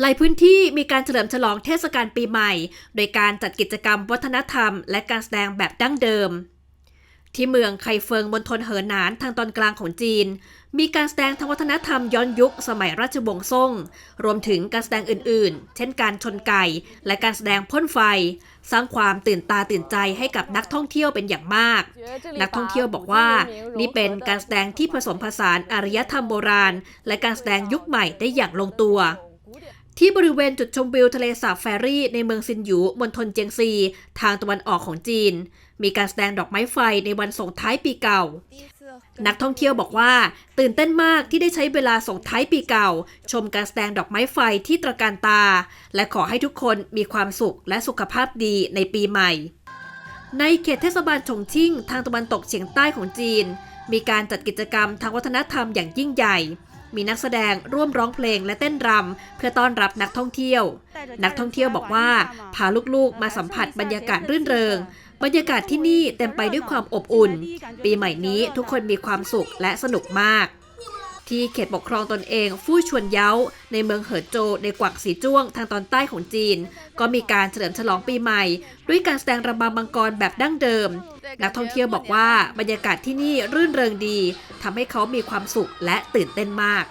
หลายพื้นที่มีการเฉลิมฉลองเทศกาลปีใหม่ โดยการจัดกิจกรรมวัฒนธรรม และการแสดงแบบดั้งเดิม ที่เมืองไคเฟิงบนทนเหอหนานทางตอนกลางของจีน มีการแสดงทางวัฒนธรรมย้อนยุคสมัยราชวงศ์ซ่ง รวมถึงการแสดงอื่นๆ เช่นการชนไก่ และการแสดงพ่นไฟ สร้างความตื่นตาตื่นใจให้กับนักท่องเที่ยวเป็นอย่างมาก นักท่องเที่ยวบอกว่า นี่เป็นการแสดงที่ผสมผสานอารยธรรมโบราณ และการแสดงยุคใหม่ได้อย่างลงตัว ที่บริเวณจุดชมวิวทะเลสาบแฟรี่ในเมืองซินหยูมณฑลเจียงซี ทางตะวันออกของจีน มีการแสดงดอกไม้ไฟในวันส่งท้ายปีเก่า นักท่องเที่ยวบอกว่า ตื่นเต้นมากที่ได้ใช้เวลาส่งท้ายปีเก่า ชมการแสดงดอกไม้ไฟที่ตระการตา และขอให้ทุกคนมีความสุขและสุขภาพดีในปีใหม่ ในเขตเทศบาลฉงชิ่ง ทางตะวันตกเฉียงใต้ของจีน มีการจัดกิจกรรมทางวัฒนธรรมอย่างยิ่งใหญ่ มีนักแสดงร่วมร้องเพลงและเต้นรำเพื่อต้อนรับนักท่องเที่ยว นักท่องเที่ยวบอกว่า พาลูกๆ มาสัมผัสบรรยากาศรื่นเริง บรรยากาศที่นี่เต็มไปด้วยความอบอุ่น ปีใหม่นี้ทุกคนมีความสุขและสนุกมาก ที่เขตปกครองตนเองฟู่ชวนเย้า ในเมืองเหอโจวในกวางสีจ้วงทางตอนใต้ของจีน ก็มีการเฉลิมฉลองปีใหม่ ด้วยการแสดงระบำมังกรแบบดั้งเดิม นักท่องเที่ยวบอกว่าบรรยากาศที่นี่รื่นเริงดีทำให้เขามีความสุขและตื่นเต้นมาก